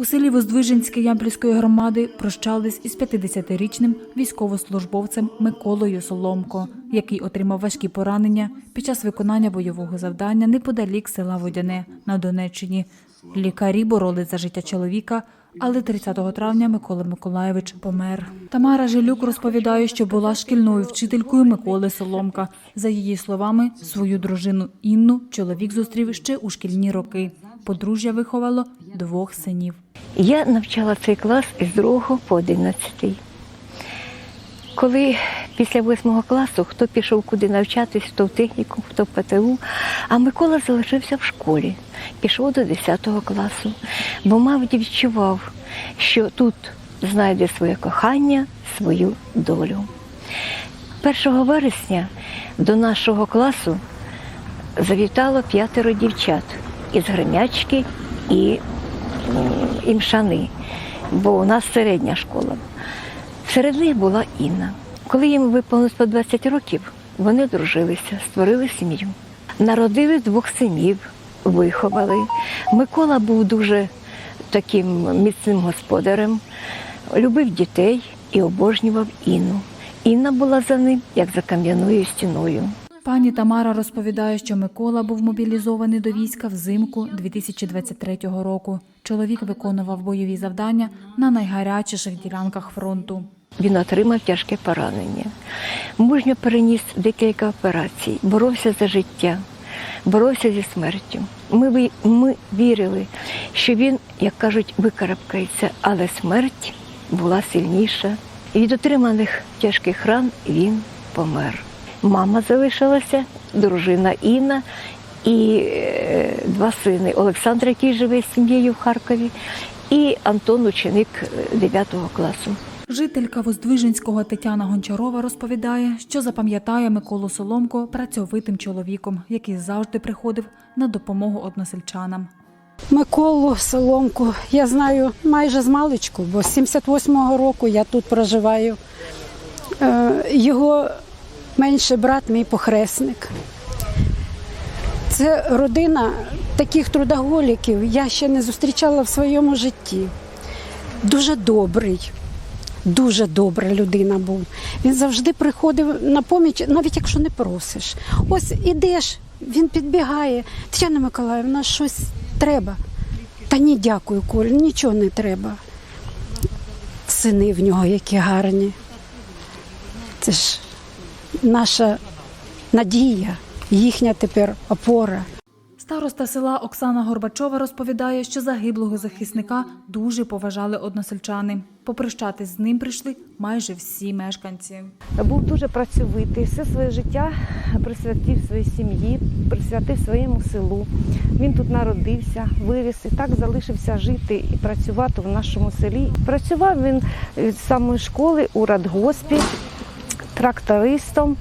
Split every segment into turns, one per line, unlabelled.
У селі Воздвиженське Ямпільської громади прощались із 50-річним військовослужбовцем Миколою Соломко, який отримав важкі поранення під час виконання бойового завдання неподалік села Водяне на Донеччині. Лікарі боролись за життя чоловіка, але 30 травня Микола Миколаєвич помер. Тамара Жилюк розповідає, що була шкільною вчителькою Миколи Соломка. За її словами, свою дружину Інну чоловік зустрів ще у шкільні роки. Подружжя виховало двох синів.
Я навчала цей клас із 2 по 11. Коли після 8 класу хто пішов куди навчатись, хто в техніку, хто в ПТУ, а Микола залишився в школі, пішов до 10 класу, бо мав відчував, що тут знайде своє кохання, свою долю. 1 вересня до нашого класу завітало п'ятеро дівчат із Гремячки і і мшани, бо у нас середня школа. Серед них була Інна. Коли їм виповнилось по 20 років, вони дружилися, створили сім'ю. Народили двох синів, виховали. Микола був дуже таким міцним господарем, любив дітей і обожнював Інну. Інна була за ним, як за кам'яною стіною.
Пані Тамара розповідає, що Микола був мобілізований до війська взимку 2023 року. Чоловік виконував бойові завдання на найгарячіших ділянках фронту.
Він отримав тяжке поранення. Мужньо переніс декілька операцій, боровся за життя, боровся зі смертю. Ми, ми вірили, що він, як кажуть, викарабкається, але смерть була сильніша. І від отриманих тяжких ран він помер. Мама залишилася, дружина Інна і е, два сини Олександр, який живе з сім'єю в Харкові, і Антон, ученик 9 класу.
Жителька Воздвиженського Тетяна Гончарова розповідає, що запам'ятає Миколу Соломко працьовитим чоловіком, який завжди приходив на допомогу односельчанам.
Миколу Соломку я знаю майже з маличку, бо з 78-го року я тут проживаю. Е, Його менший брат, мій похресник. Це родина таких трудоголіків я ще не зустрічала в своєму житті. Дуже добрий, дуже добра людина був. Він завжди приходив на поміч, навіть якщо не просиш. Ось ідеш, він підбігає. Тетяна Миколаївна, щось треба. Та ні, дякую, Коль, нічого не треба. Сини в нього які гарні. Це ж наша надія, їхня тепер опора.
Староста села Оксана Горбачова розповідає, що загиблого захисника дуже поважали односельчани. Попрощатись з ним прийшли майже всі мешканці.
був дуже працьовитий, все своє життя присвятив своїй сім'ї, присвятив своєму селу. Він тут народився, виріс і так залишився жити і працювати в нашому селі. Працював він від самої школи у радгоспі трактористом.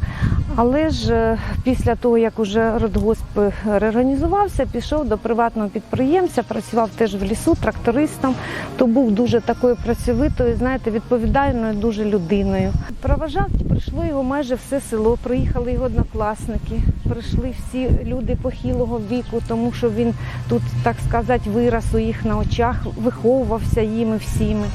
Але ж е, після того, як уже радгосп реорганізувався, пішов до приватного підприємця, працював теж в лісу трактористом, то був дуже такою працьовитою, знаєте, відповідальною дуже людиною. Проважав, прийшло його майже все село, приїхали його однокласники, прийшли всі люди похилого віку, тому що він тут, так сказати, вираз у їх на очах, виховувався їми всіми.